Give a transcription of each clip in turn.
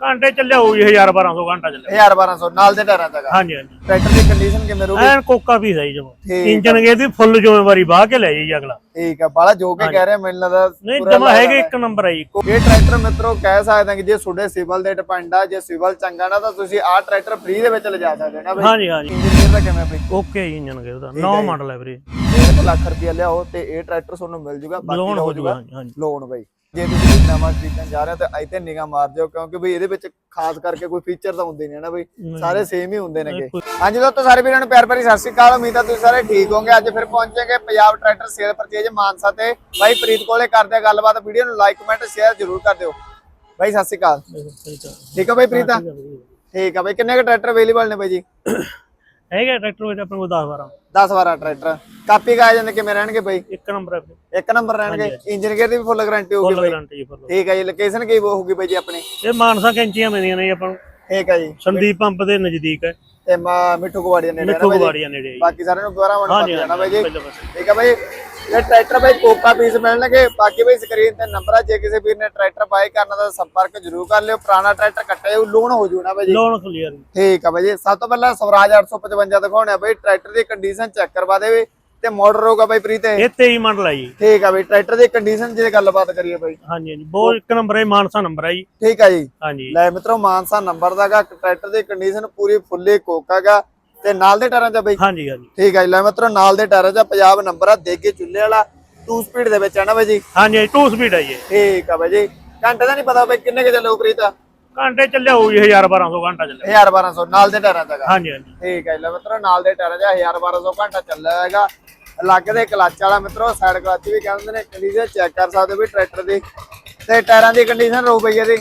ਘੰਟੇ ਚੱਲਿਆ 1000 1200 ਘੰਟਾ ਚੱਲਿਆ। 1200 ਨਾਲ ਦੇ ਟਾਇਰਾਂ ਦਾ ਹਾਂਜੀ ਹਾਂਜੀ। ਟਰੈਕਟਰ ਦੀ ਕੰਡੀਸ਼ਨ ਕਿਵੇਂ ਰਹੂਗੀ? ਐਨ ਕੋਕਾ ਪੀਸ ਹੈ ਜੀ ਜਮਾ। ਠੀਕ ਇੰਜਨ ਗੇ ਦੀ ਫੁੱਲ ਜ਼ਿੰਮੇਵਾਰੀ ਬਾਹ ਕੇ ਲੈ ਜੀ ਅਗਲਾ। ਠੀਕ ਆ ਬਾਲਾ ਜੋ ਕੇ ਕਹਿ ਰਹੇ ਮੈਨੂੰ ਲੱਗਦਾ ਨਹੀਂ ਪੂਰਾ ਜਮਾ ਹੈਗੇ ਇੱਕ ਨੰਬਰ ਜੀ। ਇਹ ਟਰੈਕਟਰ ਮਿੱਤਰੋ ਕਹਿ ਸਕਦੇ ਹਾਂ ਕਿ ਜੇ ਤੁਹਾਡੇ ਸਿਵਲ ਦੇ ਡਿਪੈਂਡ ਆ ਜੇ ਸਿਵਲ ਚੰਗਾ ਨਾ ਤਾਂ ਤੁਸੀਂ ਆਹ ਟਰੈਕਟਰ ਫ੍ਰੀ ਦੇ ਵਿੱਚ ਲਿਜਾ ਸਕਦੇ ਹੋ ਨਾ ਬਈ। ਹਾਂਜੀ ਹਾਂਜੀ। ਇੰਜੀਨੀਅਰ ਦਾ ਕਿਵੇਂ ਬਈ? ਓਕੇ ਇੰਜਨ ਗੇ ਉਹਦਾ ਨੌ ਮਾਡਲ ਹੈ ਵੀਰੇ। 1 ਲੱਖ ਰੁਪਇਆ ਲਿਆਓ ਤੇ ਇਹ ਟਰੈਕਟਰ ਤੁਹਾਨੂੰ ਮਿਲ ਜੂਗਾ ਬਾਕੀ ਲੋਨ ਦਾ ਹੋ ਹਾਂਜੀ ਹਾਂਜੀ। ਲੋਨ ਬਈ। ਜੇ ਤੁਸੀਂ ਨਵਾਂ ਖਰੀਦਣ ਜਾ ਰਹੇ ਹੋ ਤਾਂ ਇੱਥੇ ਨਿਗਾਹ ਮਾਰ ਦਿਓ ਕਿਉਂਕਿ ਬਈ ਇਹਦੇ ਵਿੱਚ ਖਾਸ ਕਰਕੇ ਕੋਈ ਫੀਚਰ ਤਾਂ ਹੁੰਦੇ ਨਹੀਂ ਨਾ ਬਈ। ਸਾਰੇ ਸੇਮ ਹੀ ਹੁੰਦੇ ਨੇਗੇ। ਹਾਂਜੀ ਦੋਸਤੋ ਸਾਰੇ ਵੀਰਾਂ ਨੂੰ ਪਿਆਰ ਭਰੀ ਸਤਿ ਸ਼੍ਰੀ ਅਕਾਲ। ਉਮੀਦ ਆ ਤੁਸੀਂ ਸਾਰੇ ਠੀਕ ਹੋਵੋਗੇ। ਅੱਜ ਫਿਰ ਪਹੁੰਚੇਗੇ Punjab tractor sale purchase Mansa ਤੇ। ਬਾਈ ਪ੍ਰੀਤ ਕੋਲੇ ਕਰਦੇ ਆ ਗੱਲਬਾਤ। ਵੀਡੀਓ ਨੂੰ ਲਾਈਕ ਕਮੈਂਟ ਸ਼ੇਅਰ ਜ਼ਰੂਰ ਕਰ ਦਿਓ। ਬਾਈ ਸਤਿ ਸ਼੍ਰੀ ਅਕਾਲ। ਠੀਕ ਆ ਬਾਈ ਪ੍ਰੀਤਾ? ਠੀਕ ਆ ਬਾਈ। ਕਿੰਨੇ ਕੁ ਟਰੈਕਟਰ ਅਵੇਲੇਬਲ ਨੇ ਬਾਈ ਜੀ? ਹੈਗਾ ਟਰੈਕਟਰ ਵਿੱਚ ਆਪਣੇ ਕੋਲ 10 12 10 12 ਟਰੈਕਟਰ। ਕਾਪੀ ਕਾ ਜਾਂਦੇ ਕਿਵੇਂ ਰਹਿਣਗੇ ਬਾਈ? ਇੱਕ ਨੰਬਰ ਹੈ ਇੱਕ ਨੰਬਰ ਰਹਿਣਗੇ? ਇੰਜਨ ਗੇਅਰ ਦੀ ਵੀ ਫੁੱਲ ਗਾਰੰਟੀ ਹੋਊਗੀ ਫੁੱਲ ਬਾਈ। ਗਾਰੰਟੀ ਜੀ ਫੁੱਲ ਠੀਕ ਹੈ ਜੀ ਲੋਕੇਸ਼ਨ ਕੀ ਹੋਊਗੀ ਬਾਈ ਜੀ ਆਪਣੀ? ਇਹ ਮਾਨਸਾ ਕੈਂਚੀਆਂ ਮਿਲਦੀਆਂ ਨੇ ਜੀ ਆਪਾਂ ਨੂੰ। ਠੀਕ ਹੈ ਜੀ। ਸੰਦੀਪ ਪੰਪ ਦੇ ਨਜ਼ਦੀਕ ਹੈ। ਤੇ ਮਿੱਠੂ ਕੁਵਾੜੀਆਂ ਨੇੜੇ ਨਾ ਮਿੱਠੂ ਨੇੜੇ ਬਾਕੀ ਸਾਰਿਆਂ ਨੂੰ ਦੁਬਾਰਾ ਕਰ ਦੇਣਾ ਬਾਈ ਜੀ। ਠੀਕ ਹੈ ਬਾਈ। ਇਹ ਟਰੈਕਟਰ ਬਾਈ ਕੋਕਾ ਪੀਸ ਮਿਲਣਗੇ। ਬਾਕੀ ਬਾਈ ਸਕਰੀਨ ਤੇ ਨੰਬਰ ਆ ਜੇ ਕਿਸੇ ਵੀਰ ਨੇ ਟਰੈਕਟਰ ਬਾਈ ਕਰਨਾ ਤਾਂ ਸੰਪਰਕ ਜ਼ਰੂਰ ਕਰ ਲਿਓ। ਪੁਰਾਣਾ ਟਰੈਕਟਰ ਕੱਟਿਆ ਉਹ ਲੋਨ ਹੋ ਜੂ ਨਾ ਬਾਈ ਲੋਨ ਕਲੀਅਰ ਠੀਕ ਆ ਬਾਈ ਜੀ। ਸਭ ਤੋਂ ਪਹਿਲਾਂ ਸਵਰਾਜ 855 ਦਿਖਾਉਣਾ ਬਾਈ ਟਰੈਕਟਰ ਦੀ ਕੰਡੀਸ਼ਨ ਚੈੱਕ ਕਰਵਾ ਦੇਵੇ ਤੇ ਮਾਡਲ ਹੋਊਗਾ ਬਾਈ ਪ੍ਰੀਤ ਇਹ। ਇਹ 23 ਮਾਡਲ ਹੈ ਜੀ। ਠੀਕ ਆ ਬਾਈ ਟਰੈਕਟਰ ਦੀ ਕੰਡੀਸ਼ਨ ਜੇ ਗੱਲਬਾਤ ਕਰੀਏ ਬਾਈ ਹਾਂਜੀ ਹਾਂਜੀ। ਬਹੁਤ ਇੱਕ ਨੰਬਰ ਹੈ ਮਾਨਸਾ ਨੰਬਰ ਹੈ ਜੀ। ਠੀਕ ਆ ਜੀ। ਹਾਂਜੀ। ਲੈ ਮਿੱਤਰੋ ਮਾਨਸਾ ਨੰਬਰ ਦਾਗਾ ਟਰੈਕਟਰ ਦੀ ਕੰਡੀਸ਼ਨ ਪੂਰੀ ਫੁੱਲੀ ਕੋਕਾਗਾ ਤੇ ਨਾਲ ਦੇ ਟਾਇਰਾਂ 'ਚ ਆ ਬਾਈ? ਹਾਂਜੀ ਹਾਂਜੀ। ਠੀਕ ਜੀ ਲੈ ਮਿੱਤਰੋ ਨਾਲ ਦੇ ਟਾਇਰਾਂ 'ਚ ਆ, ਪੰਜਾਬ ਨੰਬਰ ਆ ਦੇਗੇ ਚੁੱਲੇ ਵਾਲਾ 2 ਸਪੀਡ ਦੇ ਵਿੱਚ ਆ ਨਾ ਬਾਈ ਜੀ? ਹਾਂਜੀ 2 ਸਪੀਡ ਹੈ ਜੀ ਇਹ। ਠੀਕ ਆ ਬਾਈ ਜੀ। ਘੰਟੇ ਦਾ ਨਹੀਂ ਪਤਾ ਬਾਈ ਕਿੰਨੇ ਕੇ ਚੱਲੇ ਉਪਰੀਤ? ਘੰਟੇ ਚੱਲਿਆ ਹੋਊ ਜੀ 1000 1200 ਘੰਟਾ ਚੱਲਿਆ। 1200 ਨਾਲ ਦੇ ਟਾਇਰਾਂ 'ਚ ਹੈਗਾ। ਹਾਂਜੀ ਹਾਂਜੀ। ਠੀਕ ਹੈ ਜੀ ਲੈ ਮਿੱਤਰੋ ਨਾਲ ਦੇ ਟਾਇਰਾਂ 'ਚ 1200 ਘੰਟਾ ਚੱਲਿਆ ਹੈਗਾ। ਲੱਗ ਦੇ ਕਲੱਚ ਵਾਲਾ ਮਿੱਤਰੋ ਸਾਈਡ ਕਲੱਚ ਵੀ ਕਹਿੰਦੇ ਨੇ ਕੰਡੀਸ਼ਨ ਚੈੱਕ ਕਰ ਸਕਦੇ ਹੋ ਵੀ ਟਰੈਕਟਰ ਦੀ। ਤੇ ਟਾਇਰਾਂ ਦੀ ਕੰਡੀਸ਼ਨ ਰੋ ਪਈ ਇਹਦੀ?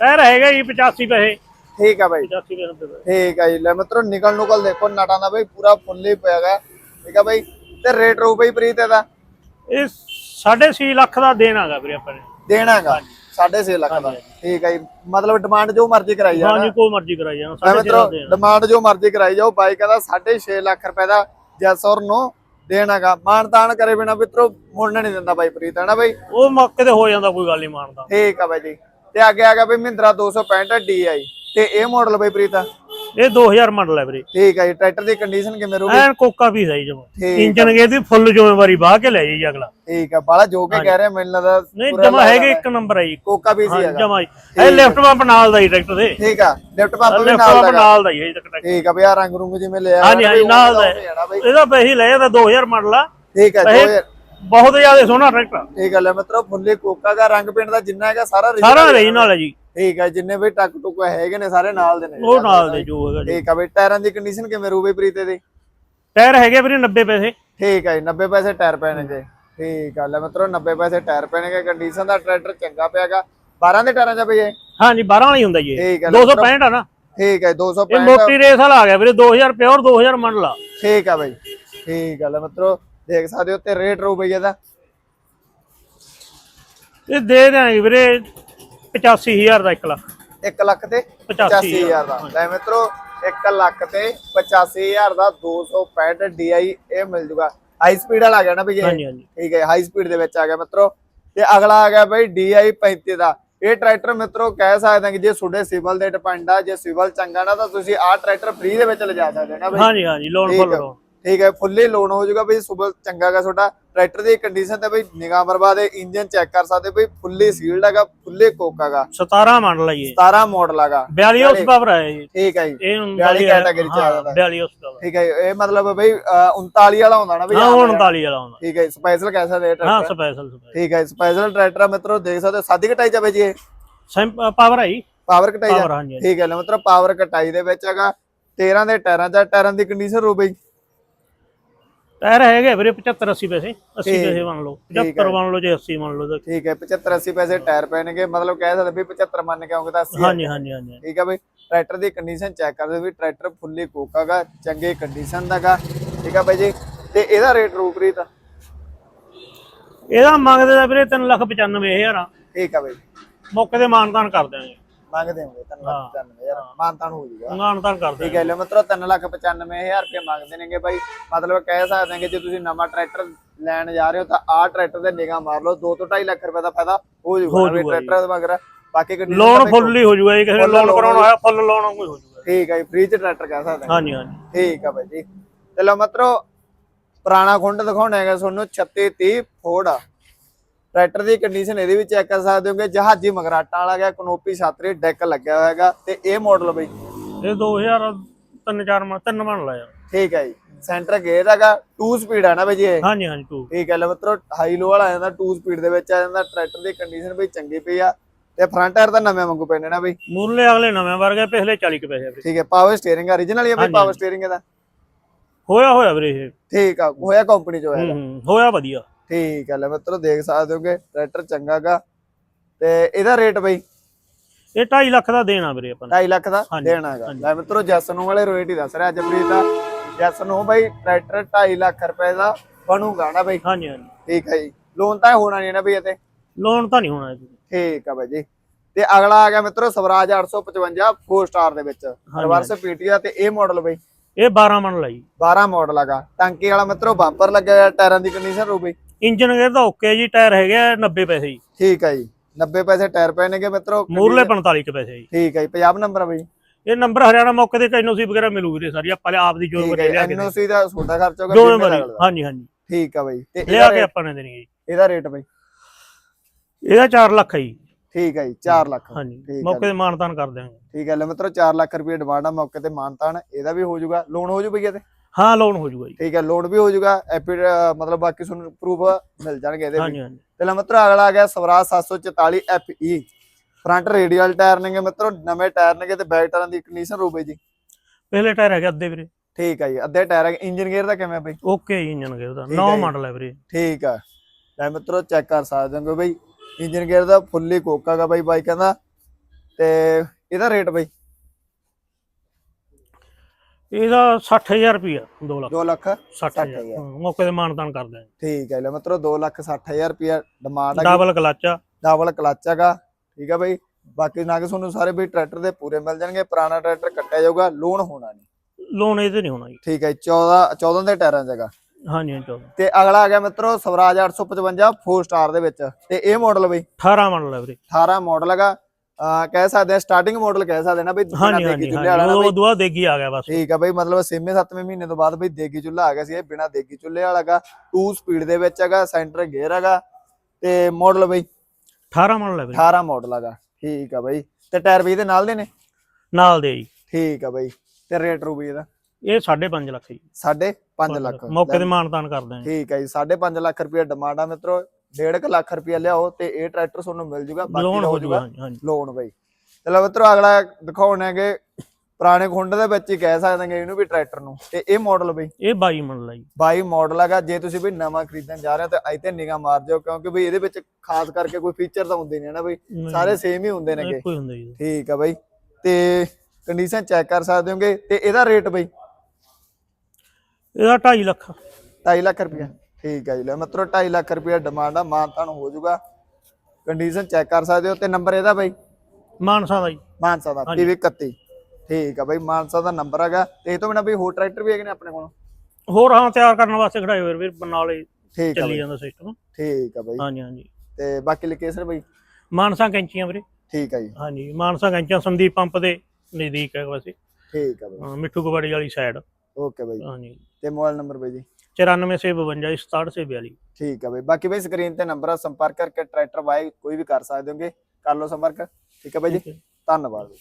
ਟਾਇਰ ਹੈਗਾ ਜੀ 85 ਪੈਸੇ। ਠੀਕ ਆ ਬਾਈ। 85 ਪੈਸੇ ਨੱਬੇ ਪੈਸੇ ਠੀਕ ਆ ਜੀ। ਲੈ ਮਿੱਤਰੋ ਨਿਕਲ ਨੁਕਲ ਦੇਖੋ ਨਟਾਂ ਦਾ ਬਈ ਪੂਰਾ ਫੁੱਲ ਹੀ ਪਿਆ ਗਾ ਠੀਕ ਆ ਬਾਈ। ਤੇ ਰੇਟ ਰੂ ਬਈ ਪ੍ਰੀਤ ਇਹਦਾ? ਇਹ 6.5 ਲੱਖ ਦਾ ਦੇਣਾਗਾ ਵੀਰੇ ਆਪਾਂ ਨੇ। ਦੇਣਾਗਾ 6.5 ਲੱਖ ਦਾ। ਠੀਕ ਆ ਜੀ। ਮਤਲਬ ਡਿਮਾਂਡ ਜੋ ਮਰਜ਼ੀ ਕਰਾਈ ਜਾਣਾ। ਹਾਂਜੀ ਕੋਈ ਮਰਜ਼ੀ ਕਰਾਈ ਜਾਣਾ। ਮਿੱਤਰੋ ਦਾ ਡਿਮਾਂਡ ਜੋ ਮਰਜ਼ੀ ਕਰਾਈ ਜਾਓ ਬਾਈ ਕਹਿੰਦਾ 6.5 ਲੱਖ ਰੁਪਏ ਦਾ ਜੈਸ ਔਰ ਨੋ ਦੇਣਾਗਾ ਮਾਨ ਤਾਨ ਕਰੇ ਬਿਨਾ ਮਿੱਤਰੋ ਮੁੜਨ ਨਹੀਂ ਦਿੰਦਾ ਬਾਈ ਪ੍ਰੀਤ ਹੈ ਨਾ ਬਾਈ? ਉਹ ਮੌਕੇ ਤੇ ਹੋ ਜਾਂਦਾ ਕੋਈ ਗੱਲ ਨਹੀਂ ਮਾਰਦਾ ਠੀਕ ਆ ਬਾਈ ਜੀ। ਤੇ ਅੱਗੇ ਆ ਗਿਆ ਬਈ ਮਹਿੰਦਰਾ 265 DI ਤੇ ਇਹ ਮਾਡਲ ਬਾਈ ਪ੍ਰੀਤ? ਇਹ 2000 ਮਾਡਲ ਹੈ ਵੀਰੇ। ਠੀਕ ਆ ਜੀ ਟਰੈਕਟਰ ਦੀ ਕੰਡੀਸ਼ਨ ਕਿਵੇਂ ਰਹੂਗੀ? ਐਨ ਕੋਕਾ ਪੀਸ ਹੈ ਜਮਾ। ਇੰਜਨ ਗੇ ਦੀ ਫੁੱਲ ਜ਼ਿੰਮੇਵਾਰੀ ਬਾਹ ਕੇ ਲੈ ਜੀ ਅਗਲਾ। ਠੀਕ ਆ ਬਾਲਾ ਜੋ ਕੇ ਕਹਿ ਰਹੇ ਮੈਨੂੰ ਲੱਗਦਾ ਨਹੀਂ ਜਮਾ ਹੈਗੇ ਇੱਕ ਨੰਬਰ ਹੈ ਜੀ। ਕੋਕਾ ਵੀ ਸੀ ਹਾਂ ਹੈਗਾ। ਜਮਾ ਇਹ ਲੈਫਟ ਪੰਪ ਨਾਲ ਦਾ ਜੀ ਟਰੈਕਟਰ ਦੇ ਠੀਕ ਆ ਲਿਫਟ ਪੰਪ ਵੀ ਨਾਲ ਲਗਾ। ਨਾਲ ਦਾ ਹੀ ਹੈ ਜੀ ਟਰੈਕਟਰ। ਠੀਕ ਆ ਬਈ ਆ ਰੰਗ ਰੁੰਗ ਜਿਵੇਂ ਲਿਆ ਹਾਂਜੀ ਹਾਂਜੀ ਨਾਲ ਦਾ ਹੋ ਇਹਦਾ ਪੈਸੇ ਲਏ ਤਾਂ 2000 ਮਾਡਲ ਆ। ਠੀਕ ਆ ਪੈਸੇ 2000 ਬਹੁਤ ਜ਼ਿਆਦਾ ਸੋਹਣਾ ਟਰੈਕਟਰ ਠੀਕ ਆ ਲੈ ਮਿੱਤਰੋ ਫੁੱਲੇ ਕੋਕਾ ਦਾ ਰੰਗ ਪਿੰਡ ਦਾ ਜਿੰਨਾ ਹੈਗਾ ਸਾਰਾ ਸਾਰਾ ਹੀ। ਰੀਜਨਲ ਹੈ ਜੀ। ਠੀਕ ਆ ਜਿੰਨੇ ਵੀ ਟੱਕ ਟੁੱਕ ਹੈਗੇ ਨੇ ਸਾਰੇ ਨਾਲ ਦੇ ਨੇ। ਉਹ ਨਾਲ ਦੇ ਜੋ ਹੈਗਾ ਜੀ। ਠੀਕ ਆ ਬਈ ਟਾਇਰਾਂ ਦੀ ਕੰਡੀਸ਼ਨ ਕਿਵੇਂ ਰੂਬੇ ਪ੍ਰੀਤੇ ਦੀ? ਟਾਇਰ ਹੈਗੇ ਵੀਰੇ 90 ਪੈਸੇ। ਠੀਕ ਆ ਜੀ 90 ਪੈਸੇ ਟਾਇਰ ਪੈਣਗੇ ਠੀਕ ਆ ਲੈ ਮਿੱਤਰੋ 90 ਪੈਸੇ ਟਾਇਰ ਪੈਣਗੇ ਕੰਡੀਸ਼ਨ ਦਾ ਟਰੈਕਟਰ ਚੰਗਾ ਪਿਆਗਾ 12 ਦੇ ਟਾਇਰਾਂ ਚ ਬਈ ਇਹ? ਹਾਂਜੀ 12 ਵਾਲੀ ਹੁੰਦਾ ਜੀ ਇਹ। ਠੀਕ ਹੈ 265 ਆ ਨਾ। ਠੀਕ ਹੈ ਇਹ 265 ਮੋਟੀ ਰੇਸ ਵਾਲਾ ਆ ਗਿਆ ਵੀਰੇ 2000 ਪਿਓਰ 2000 ਮਾਡਲ। ਠੀਕ ਆ ਬਈ। ਠੀਕ ਆ ਲੈ ਮਿੱਤਰੋ ਦੇਖ ਸਕਦੇ ਹੋ ਤੇ ਰੇਟ ਰੂ ਬਈ ਇਹਦਾ। ਇਹ ਦੇ ਦਿਆਂਗੇ ਵੀਰੇ। 85000 ਦਾ 1 ਲੱਖ। 1 ਲੱਖ ਤੇ 85000 ਦਾ। ਲੈ ਮਿੱਤਰੋ 1 ਲੱਖ ਤੇ 85000 ਦਾ 265 DI ਇਹ ਮਿਲ ਜੂਗਾ। ਹਾਈ ਸਪੀਡ ਵਾਲਾ ਆ ਗਿਆ ਨਾ ਇਹ? ਹਾਂਜੀ ਹਾਂਜੀ। ਠੀਕ ਹੈ ਹਾਈ ਸਪੀਡ ਦੇ ਵਿੱਚ ਆ ਗਿਆ ਮਿੱਤਰੋ। ਤੇ ਅਗਲਾ ਆ ਗਿਆ ਬਈ DI 35 ਦਾ। ਇਹ ਟਰੈਕਟਰ ਮਿੱਤਰੋ ਕਹਿ ਸਕਦੇ ਹਾਂ ਕਿ ਜੇ ਤੁਹਾਡੇ ਸਿਵਲ ਦੇ ਡਿਪੈਂਡ ਆ ਜੇ ਸਿਵਲ ਚੰਗਾ ਨਾ ਤਾਂ ਤੁਸੀਂ ਆਹ ਟਰੈਕਟਰ ਫ੍ਰੀ ਦੇ ਵਿੱਚ ਲਿਜਾ ਸਕਦੇ ਹੋ ਨਾ ਬਈ। ਹਾਂਜੀ ਹਾਂਜੀ ਲੋਨ ਫੁੱਲ। ਲੋਨ ਠੀਕ ਹੈ ਫੁੱਲੀ ਲੋਨ ਹੋ ਜਾਊਗਾ ਬਈ ਸੁਬਲ ਚੰਗਾ ਗਾ ਤੁਹਾਡਾ। ਟਰੈਕਟਰ ਦੀ ਕੰਡੀਸ਼ਨ ਤੇ ਬਈ ਨਿਗਾਹ ਮਰਵਾ ਦੇ ਇੰਜਨ ਚੈੱਕ ਕਰ ਸਕਦੇ ਬਈ ਫੁੱਲੀ ਸੀਲਡ ਹੈਗਾ ਫੁੱਲੀ ਕੋਕਾ ਗਾ 17 ਮਾਡਲ ਜੀ ਇਹ। 17 ਮਾਡਲ ਹੈਗਾ। 42 ਹਾਰਸ ਪਾਵਰ ਹੈ ਜੀ। ਠੀਕ ਹੈ ਜੀ। ਇਹ 42 category ਚ ਆ ਜਾਂਦਾ। 42 ਹਾਰਸ ਪਾਵਰ ਠੀਕ ਹੈ ਇਹ ਮਤਲਬ ਬਈ ਅਹ, 39 ਵਾਲਾ ਹੁੰਦਾ ਨਾ ਬਈ ਹਾਂ 39 ਵਾਲਾ ਆਉਂਦਾ ਠੀਕ ਹੈ ਸਪੈਸ਼ਲ ਕੈਸਾ ਰੇਟ ਹਾਂ ਸਪੈਸ਼ਲ ਸਪੈਸ਼ਲ ਠੀਕ ਹੈ ਸਪੈਸ਼ਲ ਟਰੈਕਟਰ ਮਿੱਤਰੋ ਦੇਖ ਸਕਦੇ ਹੋ ਸਾਦੀ ਕਟਾਈ ਚ ਆ ਬਈ ਜੀ ਇਹ। ਪਾਵਰ ਹੈ ਜੀ। ਪਾਵਰ ਹਾਂਜੀ ਹਾਂਜੀ। ਠੀਕ ਹੈ ਮਿੱਤਰੋ ਪਾਵਰ ਕਟਾਈ ਦੇ ਵਿੱਚ ਹੈਗਾ 13 ਦੇ ਟਾਇਰਾਂ ਚ ਟਾਇਰਾਂ ਦੀ ਕੰਡੀਸ਼ਨ ਰੋ ਬਈ। ਟਾਇਰ ਹੈਗੇ ਵੀਰੇ 75 80 ਪੈਸੇ 80 ਠੀਕ। ਪੈਸੇ ਮੰਨ ਲਓ 75 ਮੰਨ ਲਓ ਜੇ 80 ਮੰਨ ਲਓ ਠੀਕ ਹੈ 75 80 ਪੈਸੇ ਟਾਇਰ ਪੈਣਗੇ ਮਤਲਬ ਕਹਿ ਸਕਦੇ ਵੀ 75 ਮੰਨ ਕੇ ਆਉਂਗੇ ਤਾਂ 80 ਹਾਂਜੀ ਹਾਂਜੀ ਹਾਂਜੀ ਠੀਕ ਹੈ ਬਈ ਟਰੈਕਟਰ ਦੀ ਕੰਡੀਸ਼ਨ ਚੈੱਕ ਕਰਦੇ ਵੀ ਟਰੈਕਟਰ ਫੁੱਲੀ ਕੋਕਾਗਾ ਚੰਗੇ ਕੰਡੀਸ਼ਨ ਦਾਗਾ ਠੀਕ ਹੈ ਬਾਈ ਜੀ ਤੇ ਇਹਦਾ ਰੇਟ ਰੂਪਰੀਤ ਇਹਦਾ ਮੰਗਦੇ ਦਾ ਵੀਰੇ 395000 ਆ। ਠੀਕ ਹੈ ਬਾਈ। ਮੌਕੇ ਤੇ ਮਾਨਦਾਨ ਕਰ ਦਿਆਂਗੇ। ਮੰਗਦੇ ਹੋਗੇ 395 ਯਾਰ ਮਾਨਤਾਨ ਹੋ ਜਾਊਗਾ। ਮਾਨਦਾਨ ਕਰ ਠੀਕ ਦਿਆਂਗੇ ਹੈ। ਲੈ ਮਿੱਤਰੋ 395000 ਰੁਪਏ ਮੰਗਦੇ ਨੇਗੇ ਬਾਈ। ਮਤਲਬ ਕਹਿ ਸਕਦੇ ਹਾਂ ਕਿ ਜੇ ਤੁਸੀਂ ਨਵਾਂ ਟਰੈਕਟਰ ਲੈਣ ਜਾ ਰਹੇ ਹੋ ਤਾਂ ਆਹ ਟਰੈਕਟਰ ਦੇ ਨਿਗਾਹ ਮਾਰ ਲਓ। 2 ਤੋਂ 2.5 ਲੱਖ ਰੁਪਏ ਦਾ ਫਾਇਦਾ ਹੋ ਹੋ ਜਾਊਗਾ ਵੀ ਜਾਊਗਾ ਜੀ। ਟਰੈਕਟਰ ਦੇ ਮਗਰ। ਬਾਕੀ ਕੰਡੀਸ਼ਨ ਲੋਨ ਫੁੱਲ ਹੀ ਹੋ ਜੂਗਾ ਜੀ ਕਿਸੇ ਨੇ Full ਲੋਨ loan ਕਰਾਉਣਾ ਹੋਇਆ ਫੁੱਲ ਲੋਨ ਵਾਂਗੂ ਹੀ ਹੋ ਜੂਗਾ ਠੀਕ ਹੈ ਜੀ ਫ੍ਰੀ ਚ ਟਰੈਕਟਰ ਕਹਿ ਸਕਦੇ ਹਾਂ। ਹਾਂਜੀ ਹਾਂਜੀ। ਠੀਕ ਆ ਬਾਈ ਜੀ। ਤੇ ਮਿੱਤਰੋ ਪੁਰਾਣਾ ਖੁੰਡ ਦਿਖਾਉਣਾ ਹੈਗਾ ਤੁਹਾਨੂੰ 36 30 ਫੋਰਡ ਟਰੈਕਟਰ ਦੀ ਕੰਡੀਸ਼ਨ ਇਹਦੇ ਵਿੱਚ ਚੈੱਕ ਕਰ ਸਕਦੇ ਹੋਗੇ ਜਹਾਜ਼ੀ ਮਗਰਾਟਾਂ ਵਾਲਾ ਗਿਆ ਕਨੋਪੀ ਛਾਤਰੀ ਡੈਕ ਲੱਗਿਆ ਹੋਇਆ ਹੈਗਾ ਤੇ ਇਹ ਮਾਡਲ ਬਈ? ਇਹ 2000 ਤਿੰਨ ਚਾਰ ਮਣ ਤਿੰਨ ਮਣ ਲਾਇਆ। ਠੀਕ ਹੈ ਜੀ। ਸੈਂਟਰ ਗੇਅਰ ਹੈਗਾ 2 ਸਪੀਡ ਆ ਨਾ ਬਈ ਇਹ? ਹਾਂਜੀ ਹਾਂਜੀ ਟੂ ਠੀਕ ਹੈ ਲੈ ਮਿੱਤਰੋ ਹਾਈ ਲੋ ਵਾਲਾ ਆ ਜਾਂਦਾ 2 ਸਪੀਡ ਦੇ ਵਿੱਚ ਆ ਜਾਂਦਾ ਟਰੈਕਟਰ ਦੀ ਕੰਡੀਸ਼ਨ ਬਈ ਚੰਗੀ ਪਈ ਆ ਤੇ ਫਰੰਟ ਟਾਇਰ ਤਾਂ ਨਵੇਂ ਵਾਂਗੂ ਪੈਣੇ ਨਾ ਬਈ। ਮੂਰਲੇ ਅਗਲੇ ਨਵੇਂ ਵਰਗੇ ਪਿਛਲੇ 40 ਕੁ ਪੈਸੇ ਠੀਕ ਹੈ ਪਾਵਰ ਸਟੀਅਰਿੰਗ origignal ਹੀ ਆ ਬਈ ਪਾਵਰ। ਸਟੀਅਰਿੰਗ ਇਹਦਾ? ਹੋਇਆ ਹੋਇਆ ਵੀਰੇ ਇਹ। ਠੀਕ ਆ ਹੋਇਆ ਕੰਪਨੀ ਚੋਂ ਹੂੰ ਹੈਗਾ। ਹੂੰ ਹੋਇਆ ਵਧੀਆ। ਠੀਕ ਹੈ ਲੈ ਮਿੱਤਰੋ ਦੇਖ ਸਕਦੇ ਹੋਗੇ ਟਰੈਕਟਰ ਚੰਗਾਗਾ ਤੇ ਇਹਦਾ ਰੇਟ ਬਈ? ਇਹ 2.5 ਲੱਖ ਦਾ ਦੇਣਾ ਵੀਰੇ ਆਪਾਂ ਨੇ। 2.5 ਲੱਖ ਦਾ ਦੇਣਾ ਹੈਗਾ ਲੈ ਮਿੱਤਰੋ ਜੈਸਨ ਵਾਲੇ ਰੇਟ ਹੀ ਦੱਸ ਰਿਹਾ ਜਪਰੀਤ ਦਾ। ਜੈਸਨ ਬਈ ਟਰੈਕਟਰ 2.5 ਲੱਖ ਰੁਪਏ ਦਾ ਬਣੂਗਾ ਨਾ ਬਈ। ਹਾਂਜੀ ਹਾਂਜੀ। ਠੀਕ ਹੈ ਜੀ। ਲੋਨ ਤਾਂ ਹੋਣਾ ਨਹੀਂ ਨਾ ਬਈ ਇਹ ਤੇ ਲੋਨ ਤਾਂ ਨਹੀਂ ਹੋਣਾ। ਠੀਕ ਆ ਬਾਈ ਜੀ। ਤੇ ਅਗਲਾ ਆ ਗਿਆ ਮਿੱਤਰੋ ਸਵਰਾਜ 855 4 ਸਟਾਰ ਦੇ ਵਿੱਚ। ਰਿਵਰਸ ਪੀਟੀਆ ਤੇ ਇਹ ਮਾਡਲ ਬਈ? ਇਹ 12 ਮਣ ਲਈ। 12 ਮਾਡਲ ਹੈਗਾ ਟਾਂਕੀ ਵਾਲਾ ਮਿੱਤਰੋ ਬੰਪਰ ਲੱਗਿਆ ਟਾਇਰਾਂ ਦੀ ਕੰਡੀਸ਼ਨ ਰੂ ਬਈ। ਇੰਜਨ ਗੇਅਰ ਦਾ ਓਕੇ ਜੀ ਟਾਇਰ ਹੈਗੇ ਆ 90 ਪੈਸੇ ਜੀ। ਠੀਕ ਹੈ ਜੀ 90 ਪੈਸੇ ਟਾਇਰ ਪਏ ਨੇਗੇ ਮਿੱਤਰੋ। ਮੂਰਲੇ 45 ਕੁ ਪੈਸੇ ਜੀ। ਠੀਕ ਹੈ ਜੀ ਪੰਜਾਬ ਨੰਬਰ ਆ ਬਈ। ਇਹ ਨੰਬਰ ਹਰਿਆਣਾ ਮੌਕੇ ਤੇ ਐਨਓਸੀ ਵਗੈਰਾ ਮਿਲੂ ਵੀਰੇ ਸਾਰੀ ਆਪਾਂ ਆਪ ਦੀ ਜੋਰ ਹੈ ਲਿਆ ਕੇ ਦੇ- ਐਨਓਸੀ ਦਾ ਛੋਟਾ ਖਰਚ ਹੋਗਾ ਦੋਵੇਂ ਵਾਰੀ ਹਾਂਜੀ ਹਾਂਜੀ। ਠੀਕ ਆ ਬਈ ਤੇ ਲਿਆ ਕੇ ਆਪਾਂ ਨੇ ਦੇਣੀ ਜੀ। ਇਹਦਾ ਰੇਟ ਬਈ। ਇਹਦਾ 4 ਲੱਖ ਹੈ ਜੀ। ਠੀਕ ਹੈ ਜੀ 4 ਲੱਖ। ਹਾਂਜੀ ਮੌਕੇ ਤੇ ਮਾਨਤਾਨ ਕਰ ਦਿਆਂਗੇ। ਠੀਕ ਹੈ ਲੈ ਮਿੱਤਰੋ 4 ਲੱਖ ਰੁਪਏ ਡਿਮਾਂਡ ਆ ਮੌਕੇ ਤੇ ਮਾਨਤਾਨ ਇਹਦਾ ਵੀ ਹੋ ਜਾਊਗਾ ਲੋਨ ਹੋ ਜੂ ਬਈ ਇਹਦੇ। ਹਾਂ ਲੋਨ ਹੋ ਜੂਗਾ ਜੀ। ਠੀਕ ਹੈ ਲੋਨ ਵੀ ਹੋ ਜਾਊਗਾ ਐਪੀ ਮਤਲਬ ਬਾਕੀ ਤੁਹਾਨੂੰ ਪ੍ਰੂਫ ਮਿਲ ਜਾਣਗੇ ਇਹਦੇ ਵੀ। ਹਾਂਜੀ ਹਾਂਜੀ। ਤੇ ਲੈ ਮਿੱਤਰੋ ਅਗਲਾ ਆ ਗਿਆ Swaraj 744 FE front radial tyre ਨੇਗੇ ਮਿੱਤਰੋ ਨਵੇਂ ਟਾਇਰ ਨੇਗੇ ਤੇ ਬੈਕ ਟਾਇਰਾਂ ਦੀ ਕੰਡੀਸ਼ਨ ਰੂਬੇ ਜੀ। ਪਹਿਲੇ ਟਾਇਰ ਹੈਗੇ ਅੱਧੇ ਵੀਰੇ। ਠੀਕ ਹੈ ਜੀ ਅੱਧੇ ਟਾਇਰ ਹੈ ਇੰਜਨ ਗੇਅਰ ਦਾ ਕਿਵੇਂ ਬਈ? ਓਕੇ ਇੰਜਨ ਗੇਅਰ ਦਾ। ਠੀਕ ਨੌ ਹੈ ਜੀ। ਮਾਡਲ ਹੈ ਵੀਰੇ। ਠੀਕ ਆ। ਲੈ ਮਿੱਤਰੋ ਚੈੱਕ ਕਰ ਸਕਦੇ ਹੋ ਬਈ। ਇੰਜਨ ਗੇਅਰ ਦਾ ਫੁੱਲੀ ਕੋਕਾ ਗਾ ਬਈ ਬਾਈਕਾਂ ਦਾ ਤੇ ਇਹਦਾ ਰੇਟ ਬਈ? ਇਹਦਾ 60000 ਰੁਪਿਆ 2 ਲੱਖ। 2 ਲੱਖ 60000 ਹਜ਼ਾਰ। ਹਾਂ, ਮੌਕੇ ਤੇ ਮਾਨਤਾਨ ਕਰ ਦਿਆਂਗੇ ਠੀਕ ਹੈ ਲੈ ਮਿੱਤਰੋ 2 ਲੱਖ 60000 ਰੁਪਿਆ ਡਿਮਾਂਡ ਹੈ ਡਬਲ ਕਲਚ ਆ। ਡਬਲ ਕਲਚ ਹੈਗਾ। ਠੀਕ ਹੈ ਬਈ ਬਾਕੀ ਨਾ ਕਿ ਤੁਹਾਨੂੰ ਸਾਰੇ ਬਈ ਟਰੈਕਟਰ ਦੇ ਪੂਰੇ ਮਿਲ ਜਾਣਗੇ ਪੁਰਾਣਾ ਟਰੈਕਟਰ ਕੱਟਿਆ ਜਾਊਗਾ ਲੋਨ ਹੋਣਾ ਨਹੀਂ। ਲੋਨ ਇਹਦੇ ਨਹੀਂ ਹੋਣਾ ਜੀ। ਠੀਕ ਹੈ 14 14 ਦੇ ਟਾਇਰਾਂ ਹੈਗਾ। ਹਾਂਜੀ ਹਾਂਜੀ ਚਲੋ ਤੇ ਅਗਲਾ ਆ ਗਿਆ ਮਿੱਤਰੋ ਸਵਰਾਜ 855 4 ਸਟਾਰ ਦੇ ਵਿੱਚ। ਤੇ ਇਹ ਮਾਡਲ ਬਈ? 18 ਮਾਡਲ ਹੈ ਵੀਰੇ। 18 ਮਾਡਲ ਹੈਗਾ। ਕਹਿ ਸਕਦੇ ਆ ਸਟਾਰਟਿੰਗ ਮਾਡਲ ਕਹਿ ਸਕਦੇ ਆ ਨਾ ਬਈ ਬਿਨਾਂ ਦੇਗੀ ਚੁੱਲ੍ਹੇ ਵਾਲਾ ਨਾ ਬਈ। ਉਹ ਦੁਆ ਦੇਗੀ ਆ ਗਿਆ ਬਸ। ਠੀਕ ਆ ਬਈ ਮਤਲਬ 6ਵੇਂ 7ਵੇਂ ਮਹੀਨੇ ਤੋਂ ਬਾਅਦ ਬਈ ਦੇਗੀ ਚੁੱਲ੍ਹਾ ਆ ਗਿਆ ਸੀ ਇਹ ਬਿਨਾ ਦੇਗੀ ਚੁੱਲ੍ਹੇ ਵਾਲਾ ਹੈਗਾ 2 ਸਪੀਡ ਦੇ ਵਿੱਚ ਹੈਗਾ ਸੈਂਟਰ ਗੇਅਰ ਹੈਗਾ ਤੇ ਮਾਡਲ ਬਈ 18 ਮਾਡਲ ਹੈ ਵੀਰੇ 18 ਮਾਡਲ ਹੈਗਾ ਠੀਕ ਆ ਬਈ। ਤੇ ਟਾਇਰ ਵੀ ਇਹਦੇ ਨਾਲ ਦੇ ਨੇ? ਨਾਲ ਦੇ ਜੀ। ਠੀਕ ਆ ਬਈ ਤੇ ਰੇਟ ਰੂ ਵੀ ਇਹਦਾ? ਇਹ 5.5 ਲੱਖ ਜੀ। 5.5 ਲੱਖ। ਮੌਕੇ ਤੇ ਮਾਨਤਾਨ ਕਰ ਦਿਆਂਗੇ ਠੀਕ ਹੈ ਜੀ 5.5 ਲੱਖ ਰੁਪਏ ਡਿਮਾਂਡ ਆ ਮਿੱਤਰੋ। 1.5 ਲੱਖ ਰੁਪਏ ਲਿਆਓ ਤੇ ਇਹ ਟਰੈਕਟਰ ਤੁਹਾਨੂੰ ਮਿਲ ਜੂਗਾ ਬਾਕੀ ਲੋਨ ਦਾ ਹੋ ਜੂਗਾ। ਲੋਨ ਬਈ। ਚਲੋ ਮਿੱਤਰੋ ਅਗਲਾ ਦਿਖਾਉਣਾ ਹੈਗੇ ਪੁਰਾਣੇ ਖੁੰਡ ਦੇ ਵਿੱਚ ਹੀ ਕਹਿ ਸਕਦੇ ਹਾਂ ਇਹਨੂੰ ਵੀ ਟਰੈਕਟਰ ਨੂੰ। ਤੇ ਇਹ ਮਾਡਲ ਬਈ। ਇਹ 22 ਮਾਡਲ ਹੈ ਜੀ। 22 ਮਾਡਲ ਹੈਗਾ। ਜੇ ਤੁਸੀਂ ਵੀ ਨਵਾਂ ਖਰੀਦਣ ਜਾ ਰਹੇ ਹੋ ਤਾਂ ਤੇ ਨਿਗਾਹ ਮਾਰ ਜਿਓ ਕਿਉਂਕਿ ਬਈ ਇਹਦੇ ਵਿੱਚ ਖਾਸ ਕਰਕੇ ਕੋਈ ਫੀਚਰ ਤਾਂ ਹੁੰਦੇ ਨਹੀਂ ਨਾ ਬਈ। ਸਾਰੇ ਸੇਮ ਹੀ ਹੁੰਦੇ ਨੇਗੇ ਕੋਈ ਹੁੰਦਾ ਜੀ। ਠੀਕ ਆ ਬਈ। ਤੇ ਕੰਡੀਸ਼ਨ ਚੈੱਕ ਕਰ ਸਕਦੇ ਹੋਗੇ। ਤੇ ਇਹਦਾ ਰੇਟ ਬਈ? ਇਹਦਾ 2.5 ਲੱਖ। 2.5 ਲੱਖ ਰੁਪਇਆ। ਠੀਕ ਹੈ ਜੀ। ਲੈ ਮਿੱਤਰੋ 2.5 ਲੱਖ ਰੁਪਇਆ ਡਿਮਾਂਡ ਆ ਮਾਨਤਾਨ ਹੋ ਜਾਊਗਾ। ਕੰਡੀਸ਼ਨ ਚੈੱਕ ਕਰ ਸਕਦੇ ਹੋ ਤੇ ਨੰਬਰ ਇਹਦਾ ਬਈ? ਮਾਨਸਾ ਦਾ ਜੀ। ਮਾਨਸਾ ਦਾ ਹਾਂਜੀ। PV 31 ਠੀਕ ਆ ਬਈ ਮਾਨਸਾ ਦਾ ਨੰਬਰ ਹੈਗਾ। ਤੇ ਇਹ ਤੋਂ ਬਿਨਾ ਬਈ ਹੋਰ ਟਰੈਕਟਰ ਵੀ ਹੈਗੇ ਨੇ ਆਪਣੇ ਕੋਲ? ਹੋਰ ਹਾਂ ਤਿਆਰ ਕਰਨ ਵਾਸਤੇ ਖੜਾਏ ਹੋਏ ਵੀਰ ਨਾਲੇ ਠੀਕ ਆ ਚੱਲੀ ਬਈ। ਜਾਂਦਾ ਸਿਸਟਮ ਠੀਕ ਆ ਬਈ। ਹਾਂਜੀ ਹਾਂਜੀ। ਤੇ ਬਾਕੀ ਲੋਕੇਸ਼ਨ ਬਈ? ਮਾਨਸਾ ਕੈਂਚੀਆਂ ਵੀਰੇ। ਠੀਕ ਆ ਜੀ। ਹਾਂਜੀ ਮਾਨਸਾ ਕੈਂਚੀਆਂ ਸੰਦੀਪ ਪੰਪ ਦੇ ਨਜ਼ਦੀਕ ਹੈ ਵੈਸੇ। ਠੀਕ ਆ ਬਈ। ਹਾਂ, ਮਿੱਠੂ ਕਬਾੜੀ ਵਾਲੀ ਸਾਈਡ ਓਕੇ ਬਈ। ਹਾਂਜੀ। ਤੇ ਮੋਬਾਈਲ ਨੰਬਰ ਬਈ ਜੀ? 9452 6742 ਠੀਕ ਆ ਬਈ। ਬਾਕੀ ਬਈ ਸਕਰੀਨ ਤੇ ਨੰਬਰ ਆ ਸੰਪਰਕ ਕਰਕੇ ਟਰੈਕਟਰ ਬਾਈ ਕੋਈ ਵੀ ਕਰ ਸਕਦੇ ਹੋਗੇ। ਕਰ ਲਓ ਸੰਪਰਕ। ਠੀਕ ਆ ਬਾਈ ਜੀ? ਹੈ। ਧੰਨਵਾਦ।